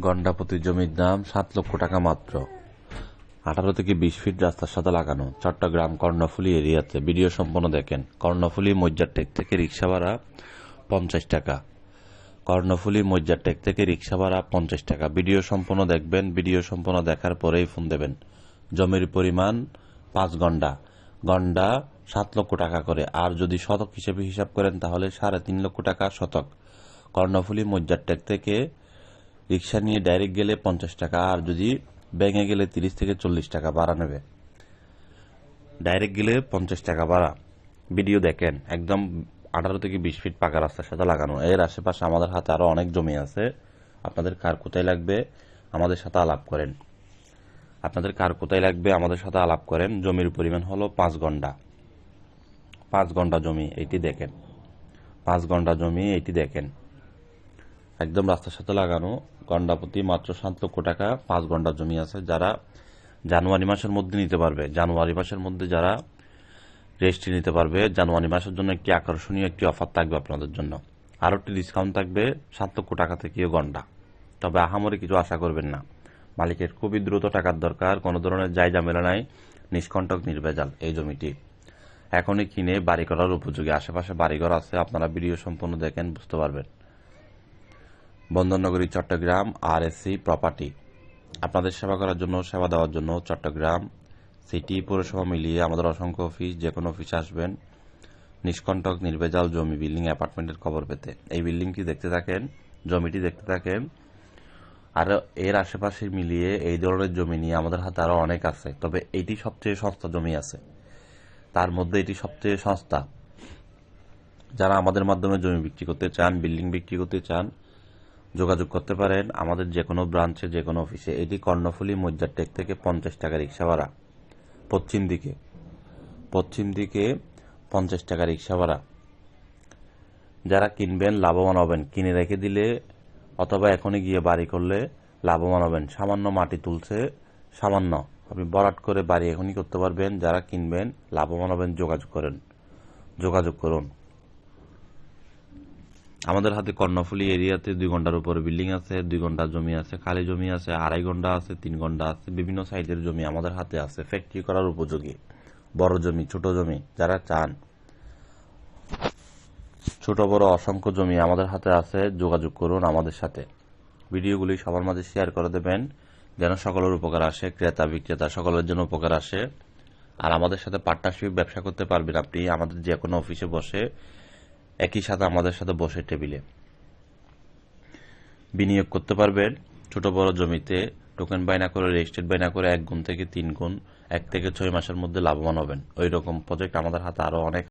গন্ডা প্রতি জমির দাম সাত লক্ষ টাকা মাত্র। আঠারো থেকে বিশ ফিট রাস্তার সাথে লাগানো চট্টগ্রাম কর্ণফুলী এরিয়াতে। ভিডিও সম্পন্ন দেখেন। কর্ণফুলী মজ্জার টেক থেকে রিক্সা ভাড়া পঞ্চাশ টাকা। কর্ণফুলী মজ্জার টেক থেকে রিক্সা ভাড়া পঞ্চাশ টাকা। ভিডিও সম্পন্ন দেখবেন। ভিডিও সম্পন্ন দেখার পরেই ফোন দেবেন। জমির পরিমাণ পাঁচ গন্ডা। গন্ডা সাত লক্ষ টাকা করে। আর যদি শতক হিসেবে হিসাব করেন তাহলে সাড়ে তিন লক্ষ টাকা শতক। কর্ণফুলী মজ্জার টেক থেকে রিক্সা নিয়ে ডাইরেক্ট গেলে পঞ্চাশ টাকা, আর যদি ব্যাঙে গেলে তিরিশ থেকে চল্লিশ টাকা ভাড়া নেবে। ডাইরেক্ট গেলে পঞ্চাশ টাকা ভাড়া। ভিডিও দেখেন, একদম আঠারো থেকে বিশ ফিট পাকা রাস্তার সাথে লাগানো। এর আশেপাশে আমাদের হাতে আরও অনেক জমি আছে। আপনাদের কার কোথায় লাগবে আমাদের সাথে আলাপ করেন। আপনাদের কার কোথায় লাগবে আমাদের সাথে আলাপ করেন। জমির পরিমাণ হলো পাঁচ ঘণ্টা। পাঁচ ঘণ্টা জমি এইটি দেখেন। পাঁচ ঘণ্টা জমি এইটি দেখেন। একদম রাস্তার সাথে লাগানো। গন্ডা প্রতি মাত্র সাত লক্ষ টাকা, পাঁচ ঘণ্টা জমি আছে যারা জানুয়ারি মাসের মধ্যে নিতে পারবে। জানুয়ারি মাসের মধ্যে যারা রেজিস্ট্রি নিতে পারবে, জানুয়ারি মাসের জন্য একটি আকর্ষণীয় একটি অফার থাকবে আপনাদের জন্য। আরও একটি ডিসকাউন্ট থাকবে সাত লক্ষ টাকা থেকে গন্ডা। তবে আহামরি কিছু আশা করবেন না। মালিকের খুবই দ্রুত টাকার দরকার, কোনো ধরনের জায়গা মেলা নাই, নিষ্কণ্টক, নির্ভেজাল এই জমিটি। এখনই কিনে বাড়ি করার উপযোগী। আশেপাশে বাড়িঘর আছে, আপনারা ভিডিও সম্পূর্ণ দেখেন, বুঝতে পারবেন। বন্দরনগরী, চট্টগ্রাম আর এসসি প্রপার্টি। আপনাদের সেবা করার জন্য, সেবা দেওয়ার জন্য চট্টগ্রাম সিটি পৌরসভা মিলিয়ে আমাদের অসংখ্য অফিস যে কোনো অফিসে আসবেন। নিষ্কণ্টক, নির্ভেজাল জমি বিল্ডিং অ্যাপার্টমেন্টের খবর পেতে। এই বিল্ডিংটি দেখতে থাকেন, জমিটি দেখতে থাকেন। আর এর আশেপাশে মিলিয়ে এই ধরনের জমি নিয়ে আমাদের হাতে আরও অনেক আছে। তবে এটি সবচেয়ে সস্তা জমি আছে। তার মধ্যে এটি সবচেয়ে সস্তা। যারা আমাদের মাধ্যমে জমি বিক্রি করতে চান, বিল্ডিং বিক্রি করতে চান যোগাযোগ করতে পারেন আমাদের যে কোনো ব্রাঞ্চে যে কোনো অফিসে। এটি কর্ণফুলী মজ্জার টেক থেকে পঞ্চাশ টাকা রিক্সা ভাড়া। পশ্চিম দিকে। পশ্চিম দিকে পঞ্চাশ টাকা রিক্সা ভাড়া। যারা কিনবেন, লাভবান হবেন। কিনে রেখে দিলে অথবা এখনই গিয়ে বাড়ি করলে লাভবান হবেন। সামান্য মাটি তুলছে, সামান্য। আপনি বরাট করে বাড়ি এখনই করতে পারবেন। যারা কিনবেন, লাভবান হবেন, যোগাযোগ করেন। যোগাযোগ করুন। আমাদের হাতে কর্ণফুলী এরিয়াতে দুই ঘণ্টার উপরে বিল্ডিং আছে, দুই ঘণ্টা জমি আছে, খালি জমি আছে, আড়াই ঘণ্টা আছে, তিন ঘণ্টা আছে, বিভিন্ন সাইজের জমি আমাদের হাতে আছে ফ্যাক্টরি করার উপযোগী। বড় জমি, ছোট জমি, যারা চান। ছোট, বড়, অসংখ্য জমি আমাদের হাতে আছে, যোগাযোগ করুন আমাদের সাথে। ভিডিওগুলি সবার মাঝে শেয়ার করে দেবেন, যেন সকলের উপকার আসে, ক্রেতা, বিক্রেতা, সকলের জন্য উপকার আসে। আর আমাদের সাথে পার্টনারশিপ ব্যবসা করতে পারবেন আপনি, আমাদের যে কোনো অফিসে বসে। একই সাথে আমাদের সাথে বসে টেবিলে বিনিয়োগ করতে পারবেন ছোট বড় জমিতে টোকেন বায়না করে রেজিস্ট্রেট বায়না করে এক গুণ থেকে তিন গুণ, এক থেকে ছয় মাসের মধ্যে লাভবান হবেন। ওই রকম প্রজেক্ট আমাদের হাতে আরও অনেক